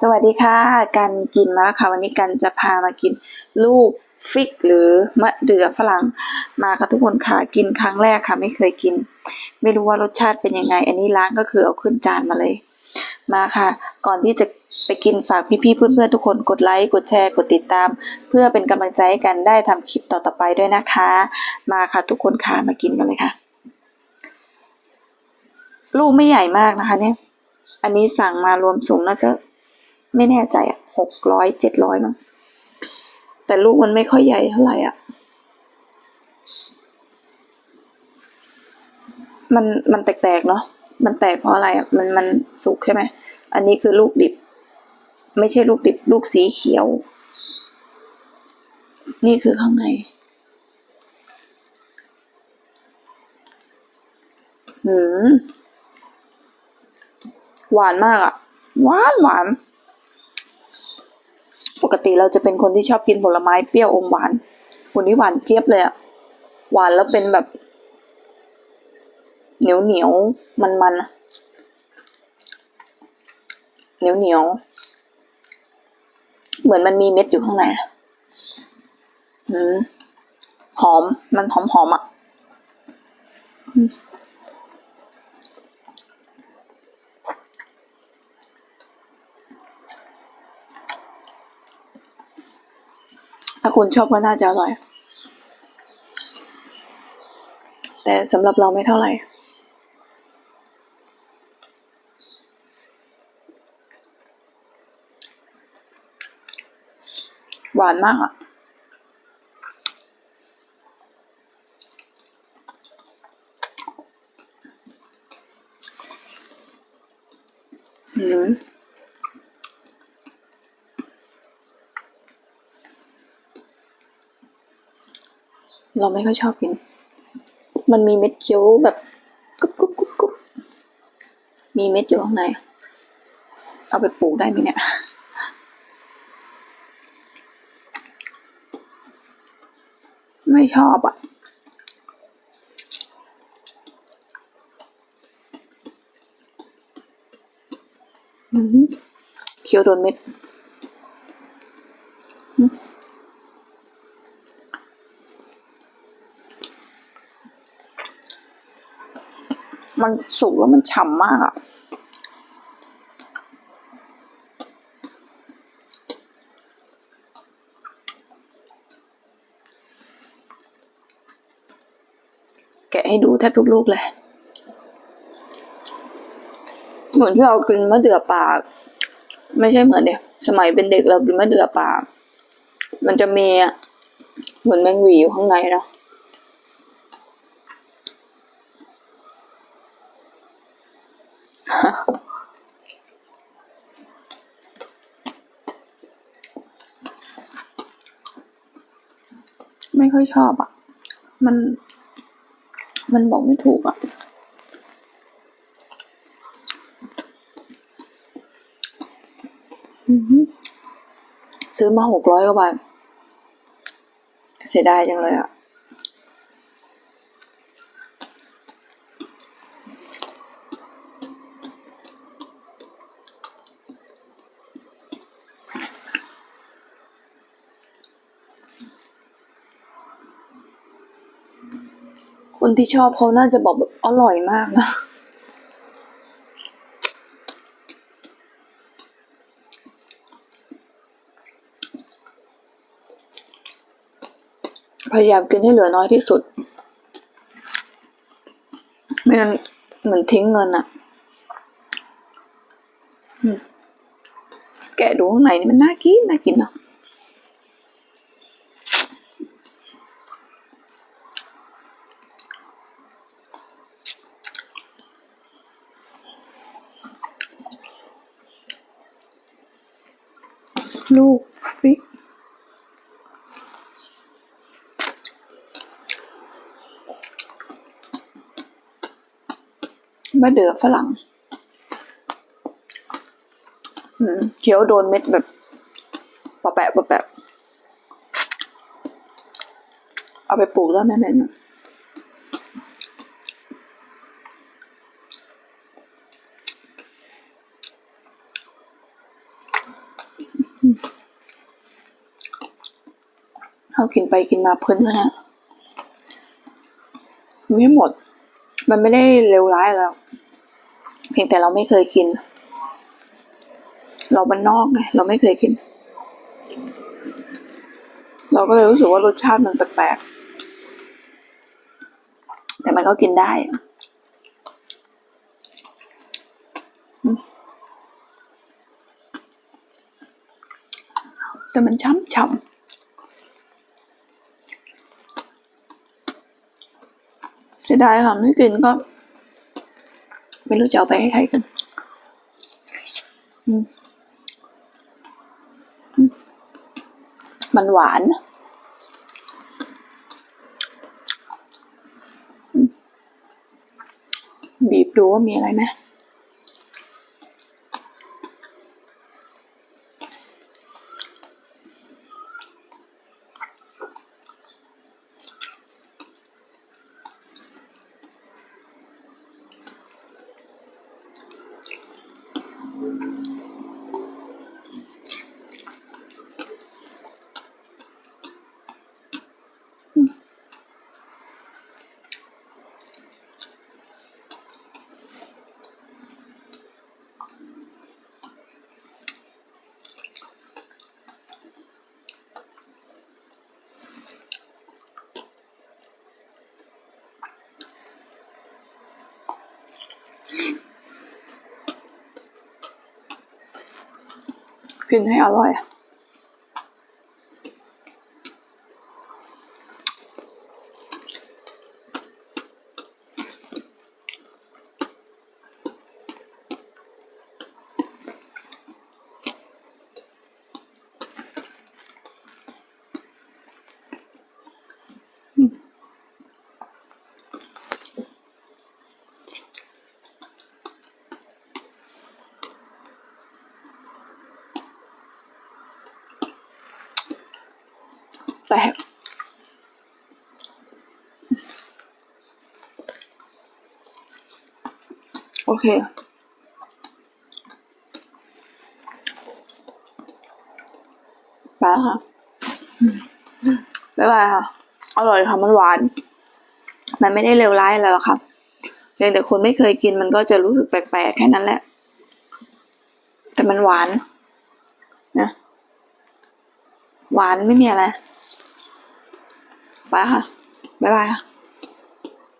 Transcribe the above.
สวัสดีค่ะ กันกินมาแล้วค่ะวันนี้กันจะพามากินลูกฟิกหรือมะเดื่อฝรั่งมาค่ะทุกคนค่ะกินครั้งแรกค่ะ ไม่เคยกิน ไม่รู้ว่ารสชาติเป็นยังไง อันนี้ล้างก็คือเอาขึ้นจานมาเลย มาค่ะ ก่อนที่จะไปกินฝากพี่ๆเพื่อนๆทุกคนกดไลค์กดแชร์กดติดตาม เพื่อเป็นกำลังใจให้กันได้ทำคลิปต่อๆไปด้วยนะคะ มาค่ะทุกคนค่ะมากินกันเลยค่ะ ลูกไม่ใหญ่มากนะคะเนี่ย อันนี้สั่งมารวมสูงน่าจะไม่แน่ใจอะหกร้อยเจ็ดร้อยมั้งแต่ลูกมันไม่ค่อยใหญ่เท่าไหร่อะ มันมันแตกๆเนาะ มันแตกเพราะอะไรอะ มันมันสุกใช่ไหม อันนี้คือลูกดิบ ไม่ใช่ลูกดิบ ลูกสีเขียว นี่คือข้างใน หืม หวานมากอะหวานหวาน ปกติเราจะเป็นคนที่ชอบกินผลไม้เปรี้ยวอมหวาน วันนี้หวานเจี๊ยบเลยอะหวานแล้วเป็นแบบ เหนียวเหนียวมันมันเหนียวเหนียว เหมือนมันมีเม็ดอยู่ข้างในหอม มันหอมหอมอะ ถ้าคุณชอบก็น่าจะอร่อย แต่สำหรับเราไม่เท่าไหร่ หวานมากอะอืม เราไม่ค่อยชอบกิน มันมีเม็ดเคี้ยวแบบกรุบกรุบกรุบกรุบมีเม็ดอยู่ข้างใน เอาไปปลูกได้ไหมเนี่ย ไม่ชอบอะเคี้ยวโดนเม็ด มันสุกแล้วมันฉ่ำมากอะแกะให้ดูแทบทุกลูกเลย เหมือนที่เรากินมะเดื่อป่าไม่ใช่เหมือนเดียสมัยเป็นเด็กเรากินมะเดื่อป่ามันจะมีอะเหมือนแมงวีอยู่ข้างในเนาะ ไม่ค่อยชอบอะ มัน มันบอกไม่ถูกอะ ซื้อมาหกร้อยกว่าบาท เสียดายจังเลยอะ คนที่ชอบเขาน่าจะบอกแบบอร่อยมากนะ พยายามกินให้เหลือน้อยที่สุด ไม่งั้นเหมือนทิ้งเงินอะแกะดูข้างในนี่มันน่ากินน่ากินเนาะ ลูกฟิก มะเดื่อฝรั่งเคี้ยวโดนเม็ดแบบปะแปะปะแปะ เอาไปปลูกแล้วแม่แม่ เขากินไปกินมาเพลินเท่านั้นไม่หมด มันไม่ได้เลวร้ายแล้ว เพียงแต่เราไม่เคยกิน เราบ้านนอกไงเราไม่เคยกิน เราก็เลยรู้สึกว่ารสชาติมันแปลกๆแต่มันก็กินได้แต่มันช้ำๆเสียดายค่ะ ไม่กินก็ ไม่รู้จะเอาไปให้ใครกันมันหวานบีบดูว่ามีอะไรไหม กินให้อร่อยอะ แปลกโอเค ไปแล้วค่ะ บ๊ายบายค่ะ อร่อยค่ะ มันหวาน มันไม่ได้เลวร้ายอะไรหรอกค่ะเพียงแต่คนไม่เคยกินมันก็จะรู้สึกแปลกๆ แค่นั้นแหละ แต่มันหวาน นะ หวานไม่มีอะไร 拜哈，拜拜。